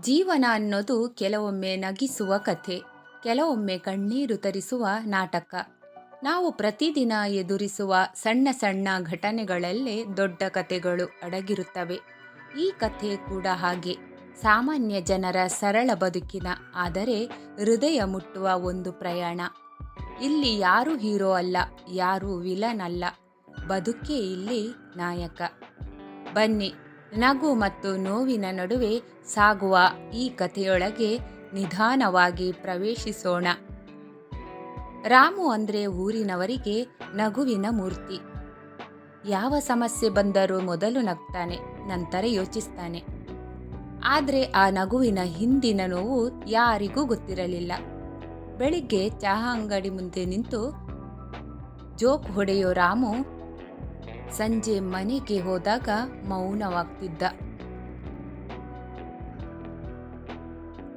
ಜೀವನ ಅನ್ನೋದು ಕೆಲವೊಮ್ಮೆ ನಗಿಸುವ ಕಥೆ, ಕೆಲವೊಮ್ಮೆ ಕಣ್ಣೀರು ತರಿಸುವ ನಾಟಕ. ನಾವು ಪ್ರತಿದಿನ ಎದುರಿಸುವ ಸಣ್ಣ ಸಣ್ಣ ಘಟನೆಗಳಲ್ಲೇ ದೊಡ್ಡ ಕಥೆಗಳು ಅಡಗಿರುತ್ತವೆ. ಈ ಕಥೆ ಕೂಡ ಹಾಗೆ. ಸಾಮಾನ್ಯ ಜನರ ಸರಳ ಬದುಕಿನ, ಆದರೆ ಹೃದಯ ಮುಟ್ಟುವ ಒಂದು ಪ್ರಯಾಣ. ಇಲ್ಲಿ ಯಾರು ಹೀರೋ ಅಲ್ಲ, ಯಾರು ವಿಲನ್ ಅಲ್ಲ. ಬದುಕೇ ಇಲ್ಲಿ ನಾಯಕ. ಬನ್ನಿ. ನಗು ಮತ್ತು ನೋವಿನ ನಡುವೆ ಸಾಗುವ ಈ ಕಥೆಯೊಳಗೆ ನಿಧಾನವಾಗಿ ಪ್ರವೇಶಿಸೋಣ. ರಾಮು ಅಂದ್ರೆ ಊರಿನವರಿಗೆ ನಗುವಿನ ಮೂರ್ತಿ. ಯಾವ ಸಮಸ್ಯೆ ಬಂದರೂ ಮೊದಲು ನಗ್ತಾನೆ, ನಂತರ ಯೋಚಿಸ್ತಾನೆ. ಆದರೆ ಆ ನಗುವಿನ ಹಿಂದಿನ ನೋವು ಯಾರಿಗೂ ಗೊತ್ತಿರಲಿಲ್ಲ. ಬೆಳಿಗ್ಗೆ ಚಹಾ ಅಂಗಡಿ ಮುಂದೆ ನಿಂತು ಜೋಕ್ ಹೊಡೆಯೋ ರಾಮು ಸಂಜೆ ಮನೆಗೆ ಹೋದಾಗ ಮೌನವಾಗ್ತಿದ್ದ.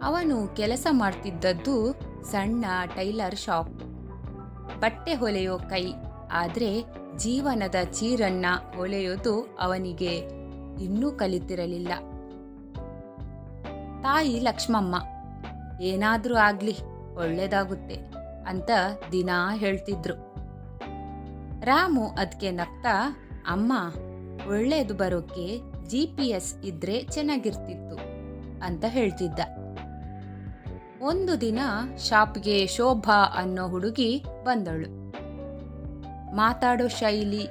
ಅವನು ಕೆಲಸ ಮಾಡ್ತಿದ್ದದ್ದು ಸಣ್ಣ ಟೈಲರ್ ಶಾಪ್. ಬಟ್ಟೆ ಹೊಲೆಯೋ ಕೈ, ಆದರೆ ಜೀವನದ ಚೀರನ್ನ ಹೊಲೆಯೋದು ಅವನಿಗೆ ಇನ್ನೂ ಕಲಿತಿರಲಿಲ್ಲ. ತಾಯಿ ಲಕ್ಷ್ಮಮ್ಮ, ಏನಾದರೂ ಆಗ್ಲಿ, ಒಳ್ಳೇದಾಗುತ್ತೆ ಅಂತ ದಿನಾ ಹೇಳ್ತಿದ್ರು. ರಾಮು ಅದಕ್ಕೆ ನಗ್ತಾ, ಅಮ್ಮ ಒಳ್ಳೆಯದು ಬರೋಕ್ಕೆ ಜಿ ಪಿ ಎಸ್ ಇದ್ರೆ ಚೆನ್ನಾಗಿರ್ತಿತ್ತು ಅಂತ ಹೇಳ್ತಿದ್ದ. ಒಂದು ದಿನ ಶಾಪ್ಗೆ ಶೋಭಾ ಅನ್ನೋ ಹುಡುಗಿ ಬಂದಳು. ಮಾತಾಡೋ ಶೈಲಿ,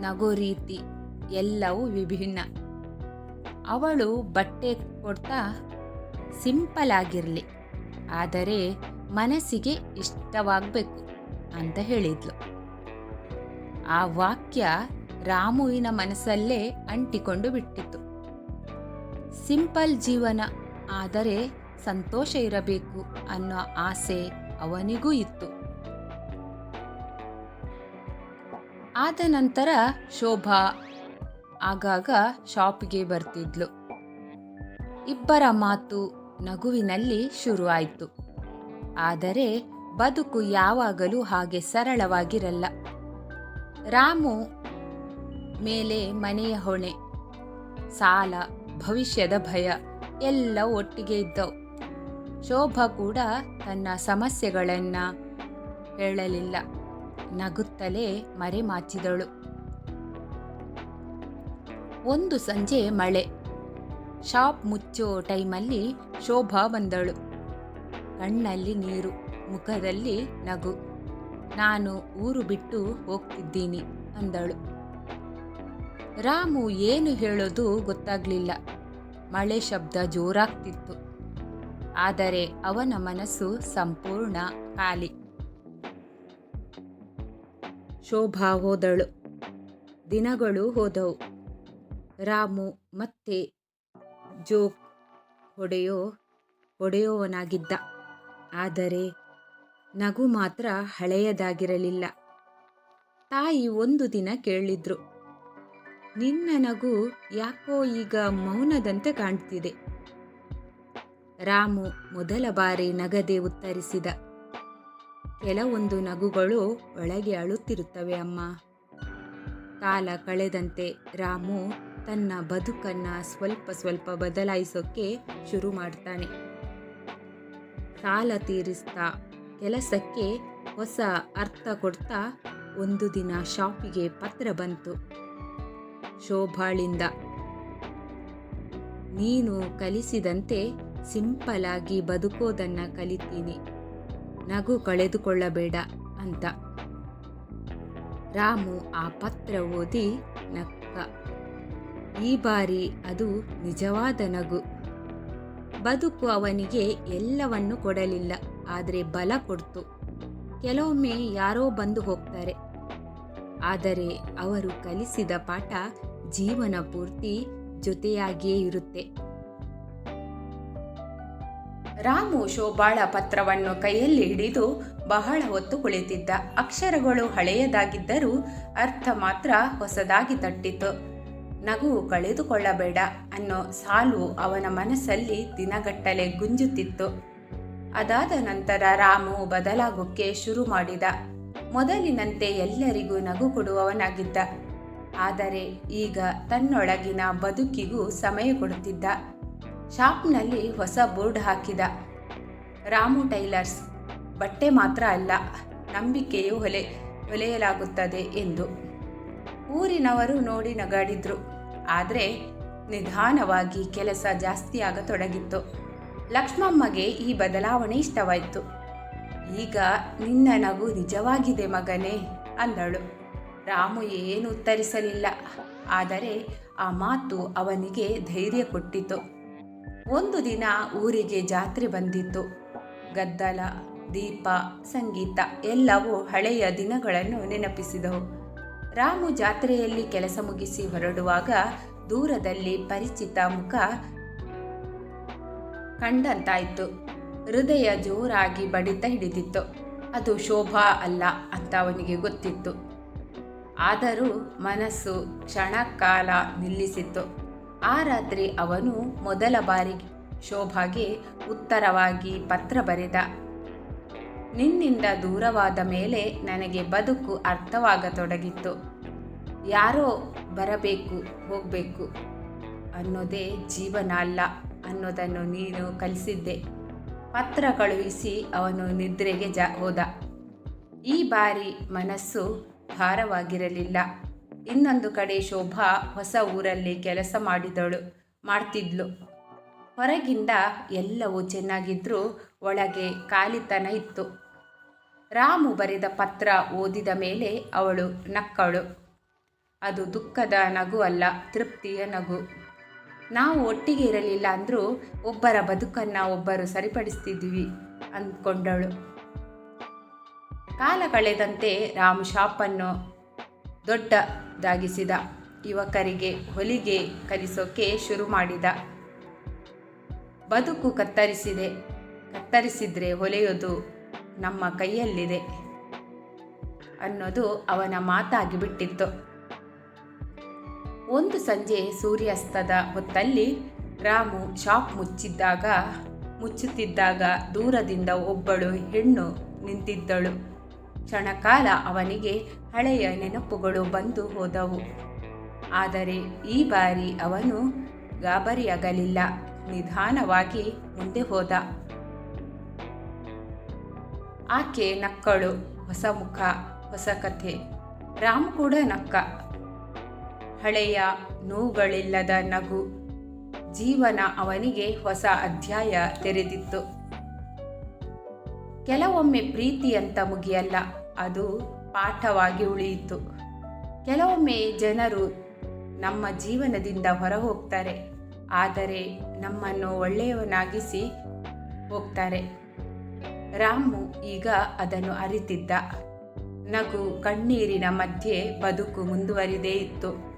ನಗೋ ರೀತಿ, ಎಲ್ಲವೂ ವಿಭಿನ್ನ. ಅವಳು ಬಟ್ಟೆ ಕೊಡ್ತಾ ಸಿಂಪಲ್ ಆಗಿರಲಿ, ಆದರೆ ಮನಸ್ಸಿಗೆ ಇಷ್ಟವಾಗಬೇಕು ಅಂತ ಹೇಳಿದ್ಲು. ಆ ವಾಕ್ಯ ರಾಮುವಿನ ಮನಸ್ಸಲ್ಲೇ ಅಂಟಿಕೊಂಡು ಬಿಟ್ಟಿತು ಸಿಂಪಲ್ ಜೀವನ, ಆದರೆ ಸಂತೋಷ ಇರಬೇಕು ಅನ್ನೋ ಆಸೆ ಅವನಿಗೂ ಇತ್ತು. ಆದ ನಂತರ ಶೋಭಾ ಆಗಾಗ ಶಾಪ್ಗೆ ಬರ್ತಿದ್ಲು. ಇಬ್ಬರ ಮಾತು ನಗುವಿನಲ್ಲಿ ಶುರುವಾಯಿತು. ಆದರೆ ಬದುಕು ಯಾವಾಗಲೂ ಹಾಗೆ ಸರಳವಾಗಿರಲ್ಲ. ರಾಮು ಮೇಲೆ ಮನೆಯ ಹೊಣೆ, ಸಾಲ, ಭವಿಷ್ಯದ ಭಯ ಎಲ್ಲ ಒಟ್ಟಿಗೆ ಇದ್ದವು. ಶೋಭಾ ಕೂಡ ತನ್ನ ಸಮಸ್ಯೆಗಳನ್ನ ಹೇಳಲಿಲ್ಲ. ನಗುತ್ತಲೇ ಮರೆಮಾಚಿದಳು ಒಂದು ಸಂಜೆ ಮಳೆ. ಶಾಪ್ ಮುಚ್ಚೋ ಟೈಮಲ್ಲಿ ಶೋಭಾ ಬಂದಳು. ಕಣ್ಣಲ್ಲಿ ನೀರು, ಮುಖದಲ್ಲಿ ನಗು. ನಾನು ಊರು ಬಿಟ್ಟು ಹೋಗ್ತಿದ್ದೀನಿ ಅಂದಳು. ರಾಮು ಏನು ಹೇಳೋದು ಗೊತ್ತಾಗ್ಲಿಲ್ಲ. ಮಳೆ ಶಬ್ದ ಜೋರಾಗ್ತಿತ್ತು. ಆದರೆ ಅವನ ಮನಸ್ಸು ಸಂಪೂರ್ಣ ಖಾಲಿ. ಶೋಭಾ ಹೋದಳು. ದಿನಗಳು ಹೋದವು. ರಾಮು ಮತ್ತೆ ಜೋಕ್ ಹೊಡೆಯೋ, ಹೊಡೆಯೋವನಾಗಿದ್ದ. ಆದರೆ ನಗು ಮಾತ್ರ ಹಳೆಯದಾಗಿರಲಿಲ್ಲ. ತಾಯಿ ಒಂದು ದಿನ ಕೇಳಿದ್ರು, ನಿನ್ನ ನಗು ಯಾಕೋ ಈಗ ಮೌನದಂತೆ ಕಾಣ್ತಿದೆ? ರಾಮು ಮೊದಲ ಬಾರಿ ನಗದೆ ಉತ್ತರಿಸಿದ, ಕೆಲವೊಂದು ನಗುಗಳು ಒಳಗೆ ಅಳುತ್ತಿರುತ್ತವೆ ಅಮ್ಮ. ಕಾಲ ಕಳೆದಂತೆ ರಾಮು ತನ್ನ ಬದುಕನ್ನ ಸ್ವಲ್ಪ ಸ್ವಲ್ಪ ಬದಲಾಯಿಸೋಕೆ ಶುರು ಮಾಡ್ತಾನೆ. ಸಾಲ ತೀರಿಸ್ತಾ ಕೆಲಸಕ್ಕೆ ಹೊಸ ಅರ್ಥ ಕೊಡ್ತಾ ಒಂದು ದಿನ ಶಾಪಿಗೆ ಪತ್ರ ಬಂತು. ಶೋಭಾಳಿಂದ, ನೀನು ಕಲಿಸಿದಂತೆ ಸಿಂಪಲ್ ಆಗಿ ಬದುಕೋದನ್ನ ಕಲಿತೀನಿ. ನಗು ಕಳೆದುಕೊಳ್ಳಬೇಡ ಅಂತ. ರಾಮು ಆ ಪತ್ರ ಓದಿ ನಕ್ಕ, ಈ ಬಾರಿ ಅದು ನಿಜವಾದ ನಗು. ಬದುಕು ಅವನಿಗೆ ಎಲ್ಲವನ್ನು ಕೊಡಲಿಲ್ಲ. ಆದರೆ ಬಲ ಕೊಡ್ತು. ಕೆಲವೊಮ್ಮೆ ಯಾರೋ ಬಂದು ಹೋಗ್ತಾರೆ. ಆದರೆ ಅವರು ಕಲಿಸಿದ ಪಾಠ ಜೀವನ ಪೂರ್ತಿ ಜೊತೆಯಾಗಿಯೇ ಇರುತ್ತೆ. ರಾಮು ಶೋಭಾಳ ಪತ್ರವನ್ನು ಕೈಯಲ್ಲಿ ಹಿಡಿದು ಬಹಳ ಹೊತ್ತು ಕುಳಿತಿದ್ದ. ಅಕ್ಷರಗಳು ಹಳೆಯದಾಗಿದ್ದರೂ ಅರ್ಥ ಮಾತ್ರ ಹೊಸದಾಗಿ ತಟ್ಟಿತು. ನಗು ಕಳೆದುಕೊಳ್ಳಬೇಡ ಅನ್ನೋ ಸಾಲು ಅವನ ಮನಸ್ಸಲ್ಲಿ ದಿನಗಟ್ಟಲೆ ಗುಂಜುತ್ತಿತ್ತು. ಅದಾದ ನಂತರ ರಾಮು ಬದಲಾಗೋಕ್ಕೆ ಶುರು ಮಾಡಿದ. ಮೊದಲಿನಂತೆ ಎಲ್ಲರಿಗೂ ನಗು ಕೊಡುವವನಾಗಿದ್ದ. ಆದರೆ ಈಗ ತನ್ನೊಳಗಿನ ಬದುಕಿಗೂ ಸಮಯ ಕೊಡುತ್ತಿದ್ದ. ಶಾಪ್ನಲ್ಲಿ ಹೊಸ ಬೋರ್ಡ್ ಹಾಕಿದ. ರಾಮು ಟೈಲರ್ಸ್, ಬಟ್ಟೆ ಮಾತ್ರ ಅಲ್ಲ, ನಂಬಿಕೆಯು ಹೊಲೆ, ಹೊಲೆಯಲಾಗುತ್ತದೆ ಎಂದು. ಊರಿನವರು ನೋಡಿ ನಗಾಡಿದ್ರು. ಆದರೆ ನಿಧಾನವಾಗಿ ಕೆಲಸ ಜಾಸ್ತಿ ಆಗತೊಡಗಿತ್ತು ಲಕ್ಷ್ಮಮ್ಮಗೆ ಈ ಬದಲಾವಣೆ ಇಷ್ಟವಾಯಿತು. ಈಗ ನಿನ್ನ ನಗು ನಿಜವಾಗಿದೆ ಮಗನೇ, ಅಂದಳು. ರಾಮು ಏನು ಉತ್ತರಿಸಲಿಲ್ಲ. ಆದರೆ ಆ ಮಾತು ಅವನಿಗೆ ಧೈರ್ಯ ಕೊಟ್ಟಿತು. ಒಂದು ದಿನ ಊರಿಗೆ ಜಾತ್ರೆ ಬಂದಿತ್ತು. ಗದ್ದಲ, ದೀಪ, ಸಂಗೀತ ಎಲ್ಲವೂ ಹಳೆಯ ದಿನಗಳನ್ನು ನೆನಪಿಸಿದವು. ರಾಮು ಜಾತ್ರೆಯಲ್ಲಿ ಕೆಲಸ ಮುಗಿಸಿ ಹೊರಡುವಾಗ ದೂರದಲ್ಲಿ ಪರಿಚಿತ ಮುಖ ಕಂಡಂತಾಯಿತು. ಹೃದಯ ಜೋರಾಗಿ ಬಡಿತ ಹಿಡಿದಿತ್ತು. ಅದು ಶೋಭಾ ಅಲ್ಲ ಅಂತ ಅವನಿಗೆ ಗೊತ್ತಿತ್ತು. ಆದರೂ ಮನಸ್ಸು ಕ್ಷಣಕಾಲ ನಿಲ್ಲಿಸಿತ್ತು. ಆ ರಾತ್ರಿ ಅವನು ಮೊದಲ ಬಾರಿ ಶೋಭಾಗೆ ಉತ್ತರವಾಗಿ ಪತ್ರ ಬರೆದ. ನಿನ್ನಿಂದ ದೂರವಾದ ಮೇಲೆ ನನಗೆ ಬದುಕು ಅರ್ಥವಾಗತೊಡಗಿತ್ತು. ಯಾರೋ ಬರಬೇಕು, ಹೋಗಬೇಕು ಅನ್ನೋದೇ ಜೀವನ ಅಲ್ಲ. ಅನ್ನೋದನ್ನು ನೀನು ಕಲಿಸಿದ್ದೆ. ಪತ್ರ ಕಳುಹಿಸಿ ಅವನು ನಿದ್ರೆಗೆ ಜ, ಹೋದ. ಈ ಬಾರಿ ಮನಸ್ಸು ಭಾರವಾಗಿರಲಿಲ್ಲ. ಇನ್ನೊಂದು ಕಡೆ ಶೋಭಾ ಹೊಸ ಊರಲ್ಲಿ ಕೆಲಸ ಮಾಡಿದಳು, ಮಾಡ್ತಿದ್ಲು. ಹೊರಗಿಂದ ಎಲ್ಲವೂ ಚೆನ್ನಾಗಿದ್ರೂ ಒಳಗೆ ಖಾಲಿತನ ಇತ್ತು. ರಾಮು ಬರೆದ ಪತ್ರ ಓದಿದ ಮೇಲೆ ಅವಳು ನಕ್ಕಳು. ಅದು ದುಃಖದ ನಗು ಅಲ್ಲ, ತೃಪ್ತಿಯ ನಗು. ನಾವು ಒಟ್ಟಿಗೆ ಇರಲಿಲ್ಲ ಅಂದರೂ ಒಬ್ಬರ ಬದುಕನ್ನು ಒಬ್ಬರು ಸರಿಪಡಿಸ್ತಿದ್ವಿ ಅಂದ್ಕೊಂಡಳು ಕಾಲ ಕಳೆದಂತೆ ರಾಮ್ ಶಾಪನ್ನು ದೊಡ್ಡದಾಗಿಸಿದ ಯುವಕರಿಗೆ ಹೊಲಿಗೆ ಕಲಿಸೋಕೆ ಶುರು ಮಾಡಿದ. ಬದುಕು ಕತ್ತರಿಸಿದೆ. ಕತ್ತರಿಸಿದ್ರೆ ಹೊಲೆಯೋದು ನಮ್ಮ ಕೈಯಲ್ಲಿದೆ ಅನ್ನೋದು ಅವನ ಮಾತಾಗಿ ಬಿಟ್ಟಿತ್ತು. ಒಂದು ಸಂಜೆ ಸೂರ್ಯಾಸ್ತದ ಹೊತ್ತಲ್ಲಿ ರಾಮು ಶಾಪ್ ಮುಚ್ಚಿದ್ದಾಗ, ಮುಚ್ಚುತ್ತಿದ್ದಾಗ ದೂರದಿಂದ ಒಬ್ಬಳು ಹೆಣ್ಣು ನಿಂತಿದ್ದಳು. ಕ್ಷಣಕಾಲ ಅವನಿಗೆ ಹಳೆಯ ನೆನಪುಗಳು ಬಂದು ಹೋದವು. ಆದರೆ ಈ ಬಾರಿ ಅವನು ಗಾಬರಿಯಾಗಲಿಲ್ಲ. ನಿಧಾನವಾಗಿ ಮುಂದೆ ಹೋದ. ಆಕೆ ನಕ್ಕಳು, ಹೊಸ ಮುಖ, ಹೊಸ ಕಥೆ. ರಾಮ್ ಕೂಡ ನಕ್ಕ. ಹಳೆಯ ನೋವುಗಳಿಲ್ಲದ ನಗು. ಜೀವನ ಅವನಿಗೆ ಹೊಸ ಅಧ್ಯಾಯ ತೆರೆದಿತ್ತು. ಕೆಲವೊಮ್ಮೆ ಪ್ರೀತಿ ಅಂತ ಮುಗಿಯಲ್ಲ, ಅದು ಪಾಠವಾಗಿ ಉಳಿಯಿತು. ಕೆಲವೊಮ್ಮೆ ಜನರು ನಮ್ಮ ಜೀವನದಿಂದ ಹೊರ ಹೋಗ್ತಾರೆ ಆದರೆ ನಮ್ಮನ್ನು ಒಳ್ಳೆಯವನಾಗಿಸಿ ಹೋಗ್ತಾರೆ. ರಾಮು ಈಗ ಅದನ್ನು ಅರಿತಿದ್ದ. ನಗು ಕಣ್ಣೀರಿನ ಮಧ್ಯೆ ಬದುಕು ಮುಂದುವರಿದೇ ಇತ್ತು.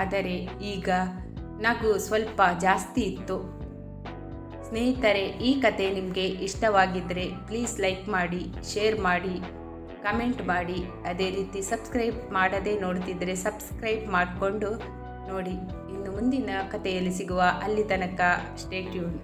ಆದರೆ ಈಗ ನಗು ಸ್ವಲ್ಪ ಜಾಸ್ತಿ ಇತ್ತು. ಸ್ನೇಹಿತರೆ, ಈ ಕತೆ ನಿಮಗೆ ಇಷ್ಟವಾಗಿದ್ದರೆ ಪ್ಲೀಸ್ ಲೈಕ್ ಮಾಡಿ, ಶೇರ್ ಮಾಡಿ, ಕಮೆಂಟ್ ಮಾಡಿ. ಅದೇ ರೀತಿ ಸಬ್ಸ್ಕ್ರೈಬ್ ಮಾಡದೇ ನೋಡ್ತಿದ್ದರೆ ಸಬ್ಸ್ಕ್ರೈಬ್ ಮಾಡಿಕೊಂಡು ನೋಡಿ. ಇನ್ನು ಮುಂದಿನ ಕಥೆಯಲ್ಲಿ ಸಿಗುವ ಅಲ್ಲಿ ತನಕ ಸ್ಟೇಟ್ಯೂನ್